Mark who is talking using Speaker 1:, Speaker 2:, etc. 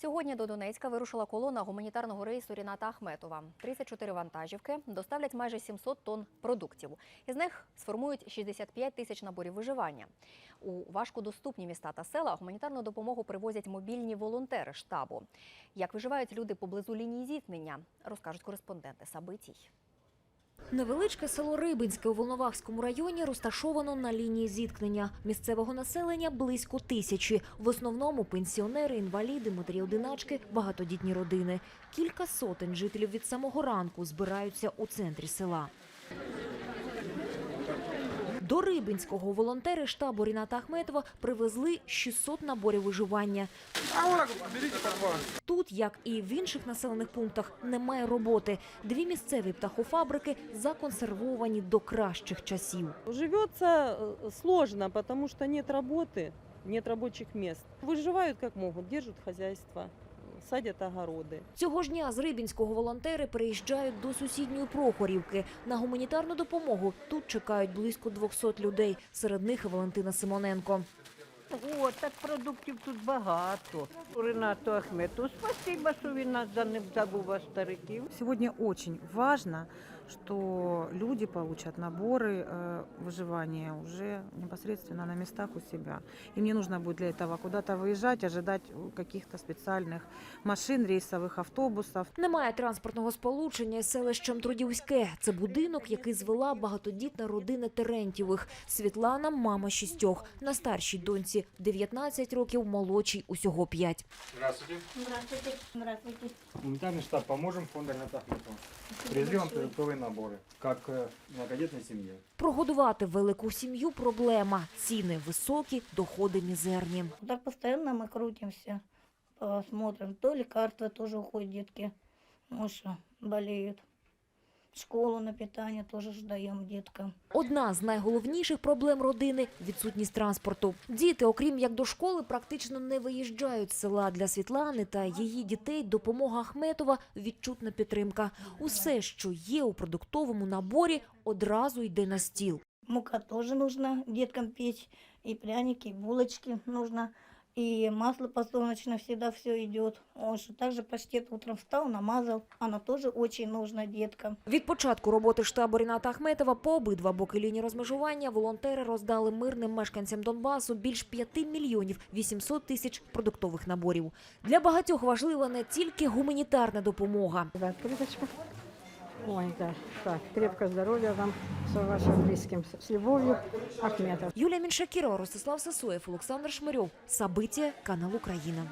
Speaker 1: Сьогодні до Донецька вирушила колона гуманітарного рейсу Ріната Ахметова. 34 вантажівки доставлять майже 700 тонн продуктів. Із них сформують 65 тисяч наборів виживання. У важкодоступні міста та села гуманітарну допомогу привозять мобільні волонтери штабу. Як виживають люди поблизу лінії зіткнення, розкажуть кореспонденти Сабитій.
Speaker 2: Невеличке село Рибинське у Волновахському районі розташовано на лінії зіткнення. Місцевого населення близько тисячі. В основному пенсіонери, інваліди, матері-одиначки, багатодітні родини. Кілька сотень жителів від самого ранку збираються у центрі села. До Рибинського волонтери штабу Ріната Ахметова привезли 600 наборів виживання. Тут, як і в інших населених пунктах, немає роботи. Дві місцеві птахофабрики законсервовані до кращих часів.
Speaker 3: Живется э, сложно, потому что нет работы, нет рабочих мест. Выживают как могут, держат хозяйство, садят огороди.
Speaker 2: Цього ж дня з Рибінського волонтери приїжджають до сусідньої Прохорівки. На гуманітарну допомогу тут чекають близько 200 людей. Серед них Валентина Симоненко.
Speaker 4: О, так продуктів тут багато. Ренату Ахмету, спасибо, що він нас за ним забув а стариків.
Speaker 5: Сегодня очень важно, что люди получат наборы э, выживания уже непосредственно на местах у себя. Им не нужно будет для этого куда-то выезжать, ожидать э, каких-то специальных машин, рейсовых автобусов.
Speaker 2: Немає транспортного сполучення із селищем Трудівське. Це будинок, який звела багатодітна родина Терентєвих. Світлана – мама шістьох. На старшій доньці 19 років, молодшій усього 5.
Speaker 6: Здравствуйте.
Speaker 7: Здравствуйте. Здравствуйте.
Speaker 6: Гуманитарный штаб «Поможем» фонда Рената Ахметова. Привезли вам продуктовые наборы, как э, многодетной семье.
Speaker 2: Прогодувати велику сім'ю – проблема. Ціни високі, доходи мізерні.
Speaker 7: Так постоянно мы крутимся, посмотрим. То лекарства тоже уходят детки, ну что, болеют. Школу на питание тоже ж даем деткам.
Speaker 2: Одна з найголовніших проблем родини – відсутність транспорту. Діти, окрім як до школи, практично не виїжджають з села. Для Світлани та її дітей допомога Ахметова – відчутна підтримка. Усе, що є у продуктовому наборі, одразу йде на стіл.
Speaker 7: Мука тоже нужно деткам печь, и пряники, и булочки нужно, и масло подсолнечное всегда все идет. Он же также паштет утром встал, намазал, оно тоже очень нужно деткам.
Speaker 2: Від початку роботи штабу Ріната Ахметова по обидва боки лінії розмежування волонтери роздали мирним мешканцям Донбасу більш 5 мільйонів 800 тисяч продуктових наборів. Для багатьох важлива не тільки гуманітарна допомога.
Speaker 8: Ой, да. Так, крепкого здоров'я вам, все вашим близким. С с любовью, Ахметов.
Speaker 2: Юлія Міншакірова, Ростислав Сасуєв, Олександр Шмирьов. События, канал Україна.